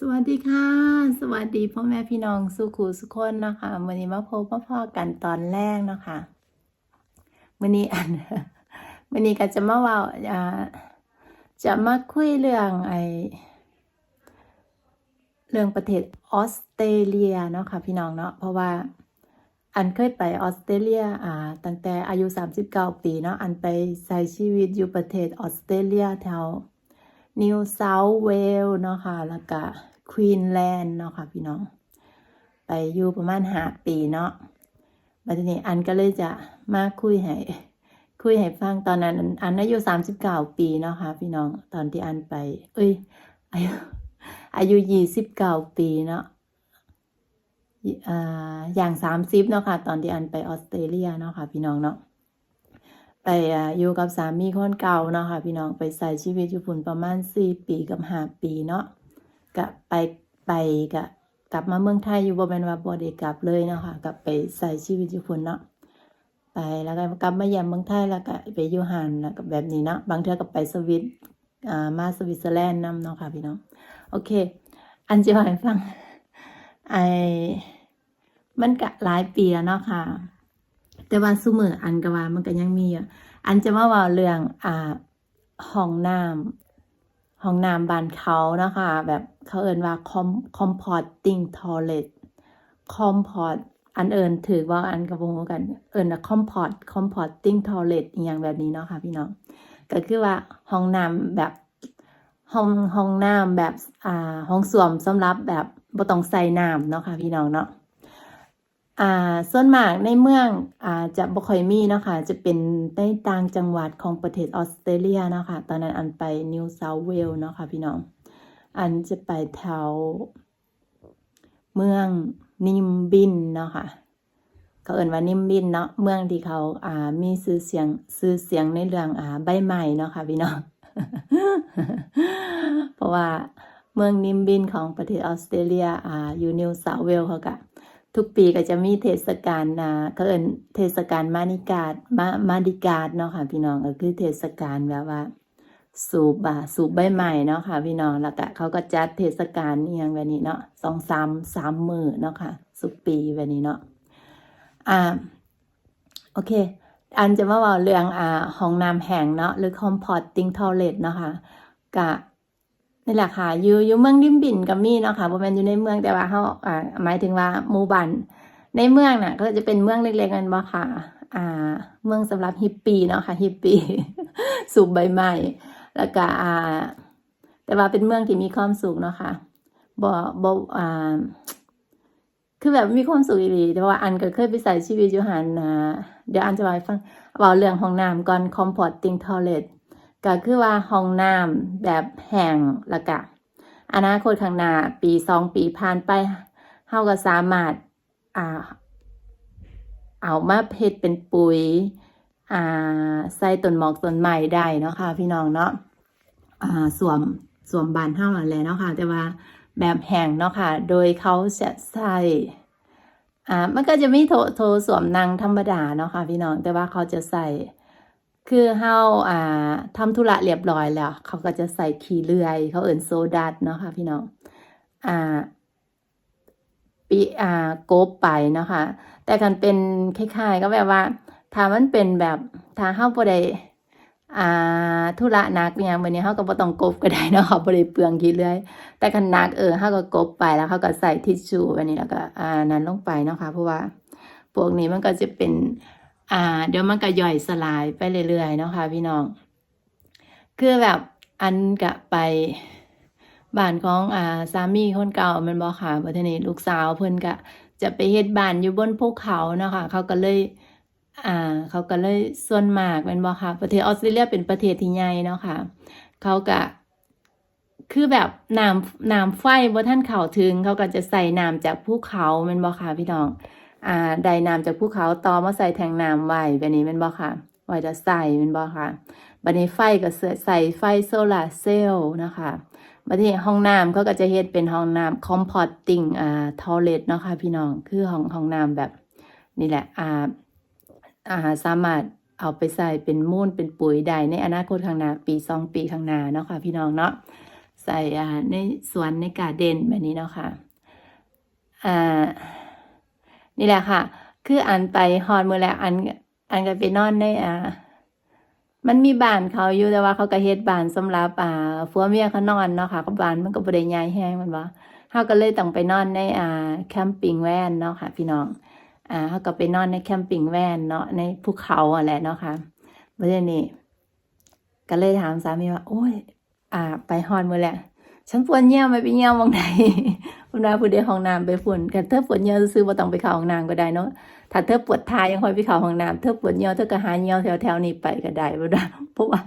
สวัสดีค่ะ สวัสดีพ่อแม่พี่น้องสุขูสุขคนนะคะวันนี้มาพบมาพ่อกันตอนแรกนะคะวันนี้อันวันนี้ก็จะมาว่าอ่าจะมาคุยเรื่องไอเรื่องประเทศออสเตรเลียเนาะค่ะพี่น้องเนาะเพราะว่าอันเคยไปออสเตรเลียอ่าตั้งแต่อายุ 39 ปีเนาะอันไปใช้ชีวิตอยู่ประเทศออสเตรเลียแถว นิวเซาเวลเนาะค่ะแล้วก็ควีนแลนด์เนาะค่ะพี่น้อง ไปอยู่ประมาณหาปีเนาะบัดนี้อันก็เลยจะมาคุยให้คุยให้ฟังตอนนั้น อันอายุสามสิบเก้าปีเนาะค่ะพี่น้องตอนที่อันไป เอ้ยอายุอายุยี่สิบเก้าปีเนาะอ่าอย่างสามสิบเนาะค่ะ ตอนที่อันไปออสเตรเลียเนาะค่ะพี่น้องเนาะ ไปอยู่กับสามีคนเก่าเนาะค่ะพี่น้องไปใส่ชีวิตอยู่ฝุ่นประมาณสี่ปีกับห้าปีเนาะก็ไปไปกะกลับมาเมืองไทยอยู่บ่เป็นว่าบ่ได้กลับเลยเนาะค่ะกลับไปใส่ชีวิตอยู่ฝุ่นเนาะไปแล้วก็กลับมาเยี่ยมเมืองไทยแล้วก็ไปอยู่หันแล้วก็แบบนี้เนาะบางเทื่อก็ไปสวิตอ่ามาสวิตเซอร์แลนด์นํเนาะค่ะพี่น้องโอเค อันจะว่าให้ฟังไอมันก็หลายปีแล้วเนาะค่ะ แต่ว่าซุมืออันก็ว่ามันก็ยังมีอยู่อันจะมาว่าเรื่องอ่าห้องน้ำห้องน้ำบ้านเขาเนาะคะ แบบเขาเอ่นว่า com comporting toilet comport อันเอิญถือว่าอันกระโปรงกัน เอิญนะ comport comporting toilet อย่างแบบนี้เนาะค่ะพี่น้องก็คือว่าห้องน้ำแบบห้องห้องน้ำแบบอ่าห้องส้วมสำหรับแบบบ่ต้องใส่น้ำเนาะค่ะพี่น้องเนาะ อ่าส่วนมากในเมืองอ่าจะบ่ค่อยมีเนาะค่ะ จะเป็นในต่างจังหวัดของประเทศออสเตรเลียเนาะค่ะ ตอนนั้นอันไปนิวเซาเวลเนาะค่ะพี่น้อง อันจะไปแถวเมืองนิมบินเนาะค่ะ เขาเอ่นว่านิมบินเนาะ เมืองที่เขาอ่ามีชื่อเสียงชื่อเสียงในเรื่องอ่าใบไม้เนาะค่ะพี่น้อง เพราะว่าเมืองนิมบินของประเทศออสเตรเลียอ่าอยู่นิวเซาเวลเขาก็ ทุกปีก็จะมีเทศกาลนะเขาเอินเทศกาลมานิกาดมามาดิกาดเนาะค่ะพี่น้องก็คือเทศกาลแบบว่า สูบอ่าสูบใบใหม่เนาะค่ะ พี่น้องแล้วก็เขาก็จัดเทศกาลอหย่างแบบนี้เนาะสองสามสามมือเนาะค่ะสุกปีแบบนี้เนาะอ่าโอเค อันจะมาว่าเรื่องอ่าห้องน้ำแห้งเนาะหรือ comporting toilet เนาะค่ะกะ นี่แหละค่ะ อยู่อยู่เมืองริมบินก็มีเนาะค่ะบ่แม่นอยู่ในเมืองแต่ว่าเฮาอ่าหมายถึงว่าหมู่บ้านในเมืองน่ะ ก็จะเป็นเมืองเล็กๆกันบ่ค่ะ อ่า เมืองสำหรับฮิปปี้เนาะค่ะฮิปปี้สูบใบไม้แล้วก็อ่า แต่ว่าเป็นเมืองที่มีความสุขเนาะค่ะบ่บ่อ่าคือแบบมีความสุขอีหลีแต่ว่าอันก็เคยไปใส่ชีวิตอยู่หันนะเดี๋ยวอันจะเล่าให้ฟังเว้าเรื่องห้องน้ำก่อน comporting toilet ก็คือว่าห้องน้ำแบบแห้งล้วก็อนาคตข้างหน้าปีสองปีผ่านไปเฮาก็สามารถอ่าเอามาเฮ็ดเป็นปุ๋ยอ่าใส่ต้นหมอกต้นไม้ได้เนาะค่ะพี่น้องเนาะอ่าสวมสวมบานเฮานั่นแหละเนาะค่ะ แต่ว่าแบบแห้งเนาะค่ะ โดยเขาจะใส่อ่ามันก็จะไมีโถโถสวมนางธรรมดาเนาะค่ะพี่น้องแต่ว่าเขาจะใส่ คือเฮาอ่าทำธุระเรียบร้อยแล้ว เขาก็จะใส่ขี้เลื่อย เขาเอิ่นโซดัตเนาะค่ะพี่น้องอ่าปีอ่ากบไปเนาะค่ะแต่กันเป็นคล้ายๆ ก็แบบว่าถ้ามันเป็นแบบถ้าเฮาบ่ได้อ่าธุระหนักอหยังมื้อนี้เฮาก็บ่ต้องกบก็ได้เนาะบ่ได้เปลืองขี้เลื่อย แต่คันหนักเออเฮาก็กบไปแล้วเขาก็ใส่ทิชชู่อันนี้แล้วก็อ่านั้นลงไปเนาะค่ะเพราะว่าพวกนี้มันก็จะเป็น อ่า เดี๋ยวมันก็ย่อยสลายไปเรื่อยๆเนาะค่ะพี่น้อง คือแบบอันกะไปบ้านของอ่าสามีคนเก่ามันบ่ค่ะบัทนี้ลูกสาวเพิ่นก็จะไปเฮ็ดบ้านอยู่บนภูเขาเนาะค่ะเขาก็เลย อ่า เขาก็เลยส่วนมากม่นบ่ค่ะ ประเทศออสเตรเลียเป็นประเทศที่ใหญ่เนาะค่ะ เขาก็คือแบบน้ำน้ำไฟบ่ทันเข้าถึง เขาก็จะใส่น้ำจากภูเขาม่นบ่ค่ะพี่น้อง อ่าไดน้ำจากภูเขาต่อมาใส่แทงน้ำไว้แบบนี้แม่นบ่ค่ะไว้จะใส่แม่นบ่ค่ะบัดนี้ไฟก็ใส่ไฟโซลาร์เซลล์นะคะบัดนี้ห้องน้ำเขาก็จะเฮ็ดเป็นห้องน้ำ comporting อ่า toilet เนาะค่ะพี่น้องคือห้องห้องน้ำแบบนี่แหละอ่าอ่าสามารถเอาไปใส่เป็นมูลเป็นปุ๋ยได้ในอนาคตข้างหน้าปีสองปีข้างหน้าเนาะค่ะพี่น้องเนาะใส่อ่าในสวนในกาเดนแบบนี้เนาะค่ะอ่า นี่แหละค่ะ คืออันไปฮอนมือแล้วอันอันก็ไปนอนในอ่ามันมีบ้านเขาอยู่แต่ว่าเขาก็เฮ็ดบ้านสำหรับอ่าผัวเมียเขานอนเนาะค่ะก็บ้านมันก็บ่ได้ใหญ่แฮงมันบ่เฮาก็เลยต้องไปนอนในอ่าแคมปิ้งแวนเนาะค่ะ พี่น้อง อ่าเฮาก็ไปนอนในแคมปิ้งแวนเนาะในภูเขาอะแหละเนาะค่ะเมื่อนี้ก็เลยถามสามีว่า โอ้ย อ่า ไปฮอนมื้อแล้ว ฉันปวดเยี่ยวไม่ไปเยี่ยวหมองใดพุ่นว่าผู้ใดห้องน้ำไปฝุ่นกันเธอปวดเยี่ยวซื่อๆบ่ต้องไปเข้าห้องน้ำก็ได้เนาะถ้าเธอปวดท้ายยังค่อยไปเข้าห้องน้ำเธอปวดเยี่ยวเธอก็หาเยี่ยวแถวๆนี้ไปก็ได้บ่ได้เพราะว่า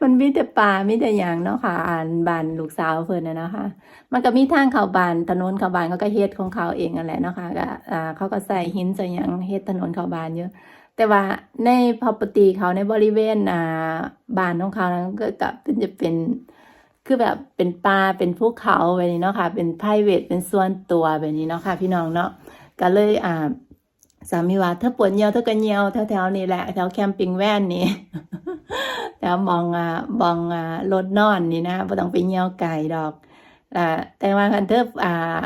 มันมีแต่ป่ามีแต่หยังเนาะค่ะ อ่านบานลูกสาวเพิ่นน่ะนะคะ มันก็มีทางเข้าบานถนนเข้าบานเขาก็เฮ็ดของเขาเองนั่นแหละเนาะค่ะก็อ่าเขาก็ใส่หินใส่หยังเฮ็ดถนนเข้าบานเยอะแต่ว่าใน property เขาในบริเวณอ่าบานของเขานั้นก็ก็เป็นจะเป็น คือแบบเป็นป่าเป็นภูเขาแบบนี้เนาะค่ะ เป็น private เป็นส่วนตัวแบบนี้เนาะค่ะ พี่น้องเนาะก็เลยอ่าสามีว่าถ้าปวดเยียวเธอก็เยียวแถวๆนี้แหละแถวแคมปิ้งแว่นนี่แถวมองอ่ามองอ่ารถนอนนี่นะบ่ต้องไปเยียวไกลดอกอ่าแต่ว่าคันเธออ่า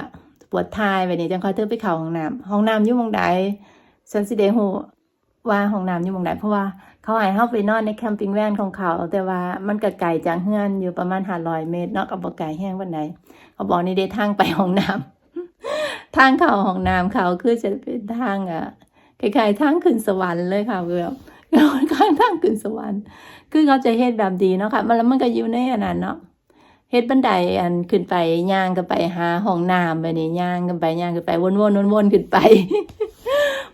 ปวดท้ายแบบนี้จังค่อยเธอไปเข้าห้องน้ำห้องน้ำอยู่หม่องใดฉันสิได้ฮู้ว่าห้องน้ำอยู่หม่องใดเพราะว่า เขาให้เฮาไปนอนในแคมปิ้งแวนของเขา แต่ว่ามันก็ไกลจากเฮือนอยู่ประมาณ500เมตรเนาะก็บ่ไกลแฮงปานใดเขาบอกนี่เด้ทางไปห้องน้ำทางเข้าห้องน้ำเขาคือจะเป็นทางอะคล้ายๆทางขึ้นสวรรค์เลยค่ะแบบข้างทางขึ้นสวรรค์ คือเขาจะเฮ็ดแบบดีเนาะค่ะ มันแล้วมันก็อยู่ในอันนั้นเนาะเฮ็ดบันไดอันขึ้นไปย่างกันไปหาห้องน้ำไปนี่ย่างกันไปย่างกันไปวนๆวนๆขึ้นไป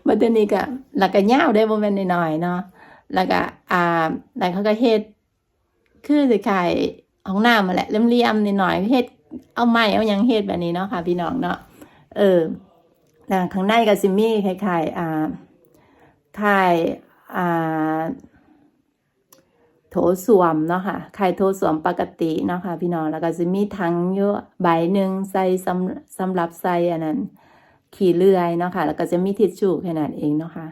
บัดนี้ก็แล้วก็ยาวได้บ่แม่นน้อยๆเนาะ แล้วก็อ่าแล้วเขาก็เฮ็ดคือสิขายห้องน้ำมาแหละเลี่ยมๆนิดหน่อยเฮ็ดเอาไม้เอายังเฮ็ดแบบนี้เนาะค่ะ พี่น้องเนาะเออแล้วข้างในก็สิมีคล้ายๆอ่าคล้ายอ่าโถส้วมเนาะค่ะไข่โถส้วมปกติเนาะค่ะพี่น้อง แล้วก็จะมีถังอยู่ใบหนึ่งใส่สำสำหรับใส่อันนั้น ขี่เลื่อยเนาะค่ะ แล้วก็จะมีทิชชู่แค่นั้นเองเนาะค่ะ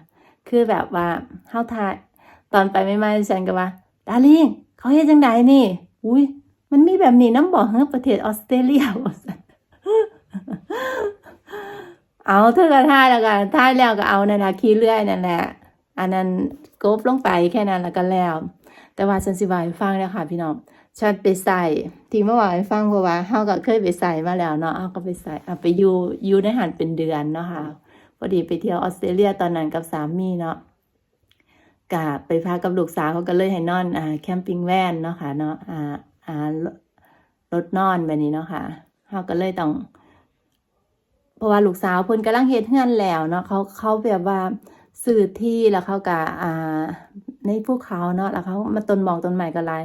คือแบบว่าเฮาทาย ตอนไปไม่มาฉันก็ว่าดาริงเขาเฮ็ดจังไดนี่ อุ้ยมันมีแบบนี้น้ำบ่เฮ้ประเทศออสเตรเลียเอาเธอก็ท่ายแล้วก็ท่ายแล้วก็เอานั่นน่ะขี่เลื่อยนั่นแหละอันนั้นกบลงไปแค่นั้นแล้วก็แล้ว แต่ว่าฉันสิว่าให้ฟังนะค่ะพี่น้องฉันไปใส่ที่เมื่อวานฟังเพราะว่าเฮาก็เคยไปใส่มาแล้วเนาะเฮาก็ไปใส่เอาไปอยู่อยู่ในหันเป็นเดือนเนาะค่ะพอดีไปเที่ยวออสเตรเลียตอนนั้นกับสามีเนาะ กะไปพากับลูกสาวเขาก็เลยให้นอนอ่าแคมปิ้งแวนเนาะค่ะเนาะอ่าอ่ารถนอนแบบนี้เนาะค่ะเฮาก็เลยต้อง เพราะว่าลูกสาวเพิ่นกำลังเฮ็ดเฮือนแล้วเนาะเขาเขาแบบว่าซื้อที่แล้วเขาก็อ่าในภูเขาเนาะแล้วเขามาต้นหมอกต้นใหม่ก็หลาย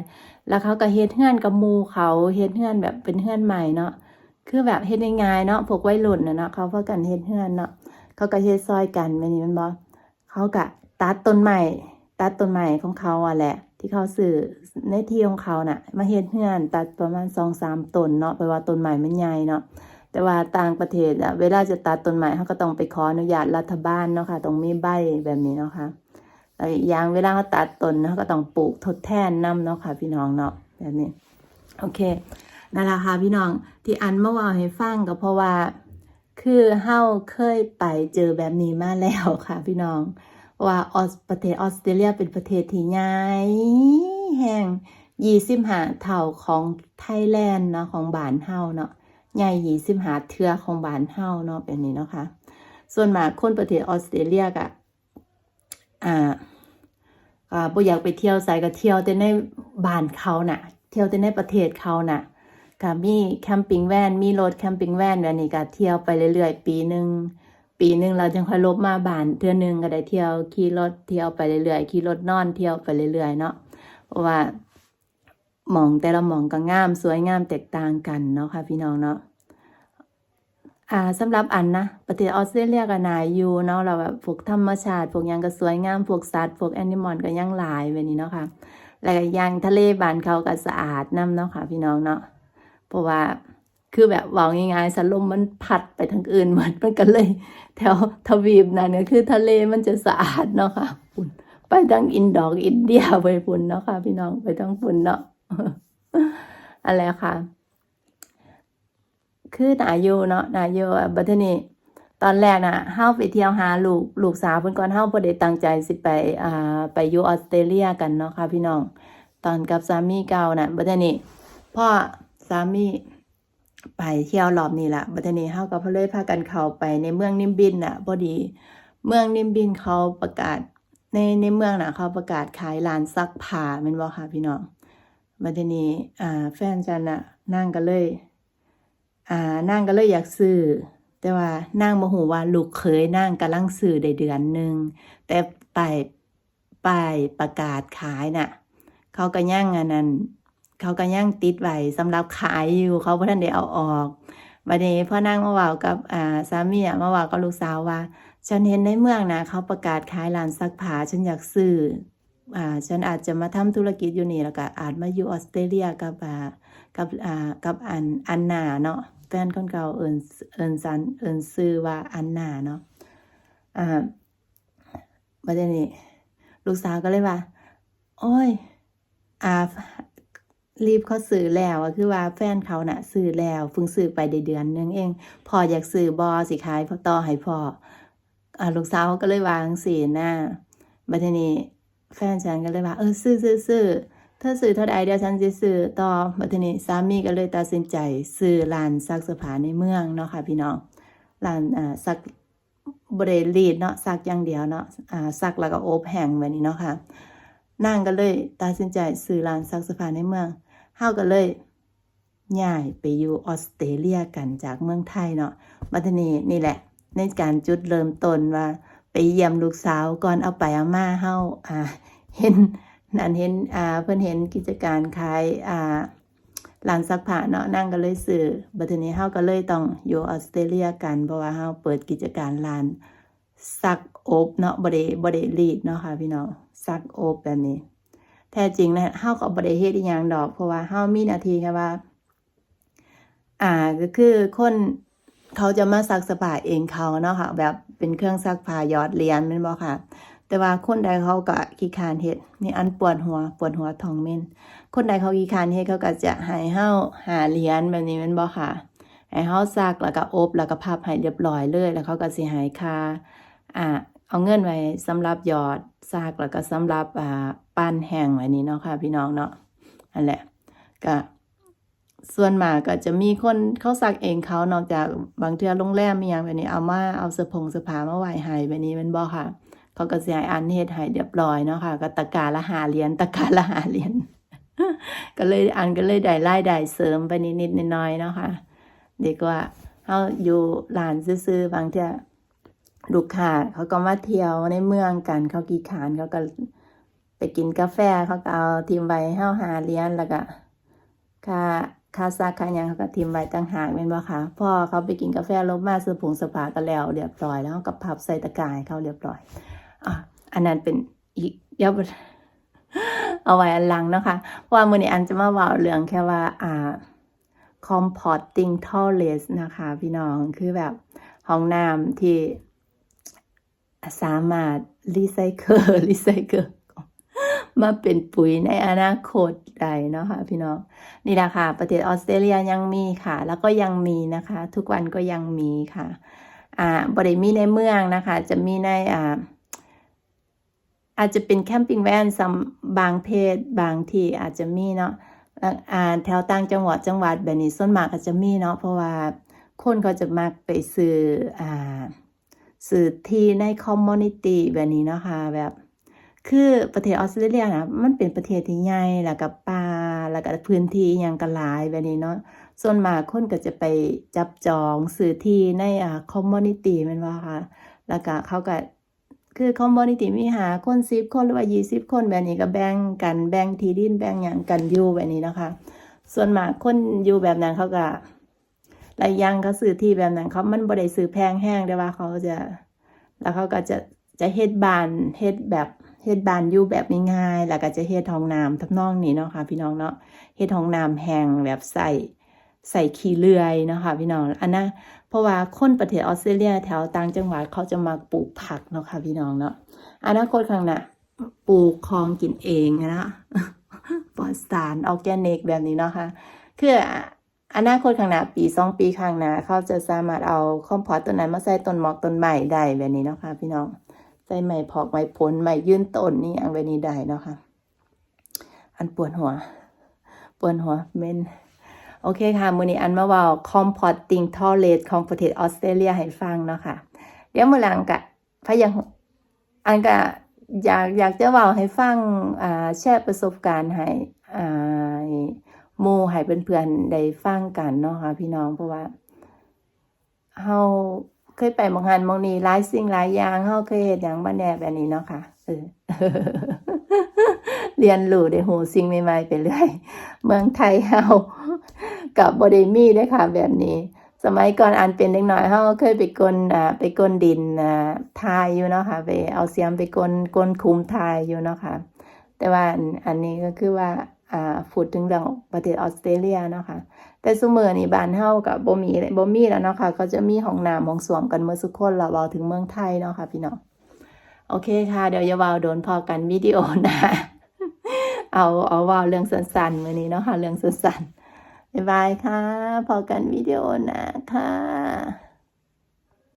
แล้วเขาก็เฮ็ดเฮือนกับมูเขาเฮ็ดเฮือนแบบเป็นเฮือนใหม่เนาะคือแบบเฮ็ดง่ายๆเนาะพวกวัยรุ่นเนาะเขาพากันเฮ็ดเฮือนเนาะเขาก็เฮ็ดซอยกันแม่นี่แมันบ่เขาก็ตัดต้นใหม่ ตัดต้นใหม่ของเขาอะแหละ ที่เขาซื้อในที่ของเขาน่ะ มาเฮ็ดเฮือนตัดประมาณ2-3ต้นเนาะแปลว่าต้นใหม่มันใหญ่เนาะแต่ว่าต่างประเทศอะเวลาจะตัดต้นไม้เขาก็ต้องไปขออนุญาตรัฐบาลเนาะค่ะต้องมีใบแบบนี้เนาะค่ะแล้วอย่างเวลาเขาตัดต้นเขาก็ต้องปลูกทดแทนนํเนาะค่ะ พี่น้องเนาะแบบนี้โอเคนั่นแหละค่ะพี่น้องที่อันเมื่อวานให้ฟังก็เพราะว่า คือเฮาเคยไปเจอแบบนี้มาแล้วค่ะ พี่น้อง ว่าออสประเทศออสเตรเลียเป็นประเทศที่ใหญ่แห่งยี่สิบหาเท่าของไทยแลนด์เนาะของบ้านเฮาเนาะใหญ่ยี่สิบหาเทือของบ้านเฮาเนาะแบบนี้เนาะค่ะส่วนมากคนประเทศออสเตรเลียก็อ่าอ่าบ่อยากไปเที่ยวไสก็เที่ยวแต่ในบ้านเขาน่ะ เที่ยวแต่ในประเทศเขาน่ะก็มีแคมปิ้งแวนมีรถแคมปิ้งแวนแบบนี้ก็เที่ยวไปเรื่อยๆ ปีหนึ่ง ปีหนึ่งเราจึงค่อยลบมาบานเทื่อหนึงก็ได้เที่ยวขี่รถเที่ยวไปเรื่อยๆขี่รถนอนเที่ยวไปเรื่อยๆเนาะเพราะว่าหมองแต่ละหมองก็งามสวยงามแตกต่างกันเนาะค่ะพี่น้องเนาะอ่าสำหรับอันนะประเทศออสเตรเลียก็น่าอยู่เนาะเราแบบพวกธรรมชาติพวกยังก็สวยงามพวกสัตว์พวกแอนิมอลก็ยังหลายแบบนี้เนาะค่ะแล้วก็ยังทะเลบ้านเขาก็สะอาดนํเนาะค่ะพี่น้องเนาะเพราะว่า คือแบบเว้าง่ายๆสลมมันพัดไปทางอื่นหมดมันก็เลย แถวทวีปนั้นเนี่ยคือทะเลมันจะสะอาดเนาะค่ะปุ่นไปทางอินดอกอินเดียไปปุ่นเนาะค่ะ พี่น้องไปทางปุ่นเนาะอะไรค่ะ คือนาโยเนาะนาโยบัดทีนี้ตอนแรกน่ะเฮาไปเที่ยวหาลูกลูกสาวเพิ่นก่อนเฮาบ่ได้ตั้งใจสิไปอ่าไปอยู่ออสเตรเลียกันเนาะค่ะพี่น้อง ตอนกับสามีเก่าน่ะบัดทีนี้พ่อสามี ไปเที่ยวรอบนี้ละบัดทีนี้เฮาก็เลยพากันเข้าไปในเมืองนิมบินน่ะพอดี เมืองนิมบินเขาประกาศในในเมืองน่ะเขาประกาศขายร้านซักผ้าแม่นบ่ค่ะพี่น้องบัดทีนี้อ่าแฟนฉันน่ะนั่งก็เลย อ่านางก็เลยอยากซื้อ แต่ว่านางบ่ฮู้ว่าลูกเคยนางกำลังซื้อได้เดือนหนึ่งแต่ป้ายป้ายประกาศขายน่ะ เขาก็ยังอันนั้น เขาก็ยังติดไว้สำหรับขายอยู่เขาบ่ทันได้เอาออกบัดนี้พ่อนางมาว้ากับอ่าสามีอะมาว้ากับลูกสาวว่า ฉันเห็นในเมืองนะเขาประกาศขายร้านซักผ้าฉันอยากซื้ออ่าฉันอาจจะมาทำธุรกิจอยู่นี่แล้วก็อาจมาอยู่ออสเตรเลียกับอ่ากับอ่ากับอันอันนาเนาะแฟนคนเก่าเอินเอินซันเอินซื้อว่าอันนาเนาะอ่าประเด็นนี้ลูกสาวก็เลยว่า โอ้ยอ่า รีบเขาซื้อแล้วอะคือว่าแฟนเขาน่ะซื้อแล้วเพิ่งซื้อไปได้เดือนนึงเองพออยากซื้อบอสิขายพอต่อให้พ่ออลูกสาวก็เลยวางสีหน้าบัดนี้แฟนฉันก็เลยว่า เออซื้อซื้อซื้อถ้าซื้อเท่าใดเดี๋ยวฉันจะซื้อต่อบัดทีนี้สามีก็เลยตัดสินใจซื้อร้านซักเสื้อผ้าในเมืองเนาะค่ะพี่น้องร้านอ่าซักบริลีดเนาะซักอย่างเดียวเนาะอ่าซักแล้วก็โอบแห้งแบบนี้เนาะค่ะนางก็เลยตัดสินใจซื้อร้านซักเสื้อผ้าในเมือง เฮาก็เลยย้ายไปอยู่ออสเตรเลียกันจากเมืองไทยเนาะบัดทีนี้นี่แหละ ในการจุดเริ่มต้นว่า ไปเยี่ยมลูกสาวก่อนเอาไปเอามาเฮาอ่า เห็นนั่นเห็นอ่าเพิ่นเห็นกิจการขายอ่าร้านซักผ้าเนาะนั่งก็เลยซื้อบัดทีนี้เฮาก็เลยต้องอยู่ออสเตรเลียกันเพราะว่าเฮาเปิดกิจการร้านซักอบเนาะบ่ได้บ่ได้รีดเนาะค่ะพี่น้องซักอบแบบนี้ แท้จริงนะเฮาก็บ่ได้เฮ็ดอีหยังดอก เพราะว่าเฮามีหน้าที่แค่ว่า อ่าก็คือคนเขาจะมาซักสปาเองเขาเนาะค่ะ แบบเป็นเครื่องซักผ้ายอดเหรียญแม่นบ่ค่ะ แต่ว่าคนใดเขาก็ขี้คานเฮ็ดนี่อันปวดหัวปวดหัวท้องเม่นคนใดเขาขี้คานเฮ็ดเขาก็จะให้เฮาหาเหรียญแบบนี้แม่นบ่ค่ะให้เฮาซักแล้วก็อบแล้วก็พับให้เรียบร้อยเลย แล้วเขาก็สิให้ค่าอ่า เอาเงินไว้สำหรับหยอดซักแล้วก็สำหรับอ่าปั้นแห้งไว้นี้เนาะค่ะ พี่น้องเนาะนั่นแหละก็ส่วนมากก็จะมีคนเขาซักเองเขานอกจากบางเทือโรงแรมมีหยังแบบนี้เอามาเอาเสื้อผงเสื้อผ้ามาไหว้ให้แบบนี้แม่นบ่ค่ะ เขาก็สิให้อันเฮ็ดให้เรียบร้อยเนาะค่ะก็ตะการละหาเหรียญตะการละหาเหรียญก็เลยอันก็เลยได้รายได้เสริมไปนิดๆน้อยๆเนาะค่ะดีกว่าเฮาอยู่ร้านซื่อๆบางเที่ ลูกค้าเขาก็มาเที่ยวในเมืองกันเขากี่ขานเขาก็ไปกินกาแฟเขาก็เอาทิมไว้ให้เฮาหาเหรียญแล้วก็ค่าค่าซักค่ายังเขาก็ทิมไว้ต่างหากแม่นบ่คะพ่อเขาไปกินกาแฟลงมาซื้อผงสปาก็แล้วเรียบร้อยแล้วเขาก็พับใส่ตะกาให้เขาเรียบร้อยอะอันนั้นเป็นอีกเดี๋ยวเอาไว้อันหลังนะคะเพราะว่ามือนี้อันจะมาเว้าเรื่องแค่ว่าอ่า comporting toilet นะคะ พี่น้องคือแบบห้องน้ำที่ สามารถรีไซเคิลรีไซเคิลมาเป็นปุ๋ยในอนาคตได้เนาะค่ะพี่น้องนี่แหละค่ะ ประเทศออสเตรเลียยังมีค่ะ แล้วก็ยังมีนะคะ ทุกวันก็ยังมีค่ะ อ่าบริมีในเมืองนะคะ จะมีในอ่าอาจจะเป็นแคมปิ้งแวนซัมบางเพศบางที่อาจจะมีเนาะอ่าอ่าแถวต่างจังหวัดจังหวัดแบบนี้ส่วนมากอาจจะมีเนาะเพราะว่าคนเขาจะมักไปซื้ออ่า ซื้อที่ในคอมมูนิตี้แบบนี้เนาะค่ะแบบคือประเทศออสเตรเลียนะมันเป็นประเทศที่ใหญ่แล้วก็ป่าแล้วก็พื้นที่อหยังก็หลายแบบนี้เนาะส่วนมากคนก็จะไปจับจองซื้อที่ในอ่าคอมมูนิตี้ม่นบ่าค่ะแล้วก็เขาก็คือคอมมูนิตี้มีหาคน10คนหรือว่า20คนแบบนี้ก็แบ่งกันแบ่งที่ดินแบ่งหยังกันอยู่แบบนี้นะคะ ส่วนมากคนอยู่แบบนั้นเขาก็ หลายอย่างเขาซื้อที่แบบนั้นเขามันบ่ได้ซื้อแพงแห้งแต่ว่าเขาจะแล้วเขาก็จะจะเฮ็ดบานเฮ็ดแบบเฮ็ดบานอยู่แบบง่ายๆแล้วก็จะเฮ็ดห้องน้ำทำนองนี้เนาะค่ะพี่น้องเนาะเฮ็ดห้องน้ำแห้งแบบใส่ใส่ขี้เลื่อยเนาะค่ะพี่น้องอันนั้นเพราะว่าคนประเทศออสเตรเลียแถวต่างจังหวัดเขาจะมาปลูกผักเนาะค่ะพี่น้องเนาะอนาคตข้างหน้าปลูกของกินเองนะปลอดสารออร์แกนิกแบบนี้เนาะค่ะคือ อนาคตข้างหน้าปีสองปีข้างหน้าเขาจะสามารถเอาคอมพอสต้นนั้นมาใส่ต้นหมอกต้นใหม่ได้แบบนี้เนาะค่ะพี่น้องใส่ไม้พอกไม้ผลไม้ยืนต้นนี่อันแบบนี้ได้เนาะค่ะอันปวดหัว ปวดหัวเมนโอเคค่ะมือนี้อันมาว่า composting toilet ของประเทศออสเตรเลียให้ฟังเนาะค่ะ เดี๋ยวมือหลังกะพะยังอันกะอยากอยากจะว่าให้ฟังอ่าแชร์ประสบการณ์ให้อ่า หมู่ให้เพื่อนๆได้ฟังกันเนาะค่ะพี่น้องเพราะว่าเฮาเคยไปมองหันมองนี้หลายสิ่งหลายอย่างเฮาเคยเฮ็ดหยังบ่แน่แบบนี้เนาะค่ะเออเรียนรู้ได้หูสิ่งใหม่ๆไปเรื่อยเมืองไทยเฮากับบไดมีเด้ค่ะ แบบนี้ สมัยก่อนอันเป็นเด็กน้อยเฮาเคยไปกลอ่าไปกลดินอ่าทายอยู่เนาะค่ะ ไปเอาเสียมไปกลกลคุมทายอยู่เนาะค่ะ แต่ว่าอันนี้ก็คือว่า พูดถึงเรื่องประเทศออสเตรเลียเนาะค่ะแต่ซุมื้อนี้บ้านเฮาก็บ่มีบ่มีแล้วเนาะค่ะเขาจะมีห้องน้ำห้องสวมกันหมดทุกคนแล้วเว้าถึงเมืองไทยเนาะค่ะพี่น้องโอเคค่ะ เดี๋ยวยาเว้าโดนพอกันวิดีโอหนะเอาเอาว้าเรื่องสั้นๆมื้อนี้เนาะค่ะเรื่องสั้นๆบ๊ายบายค่ะ พอกันวิดีโอหนะค่ะ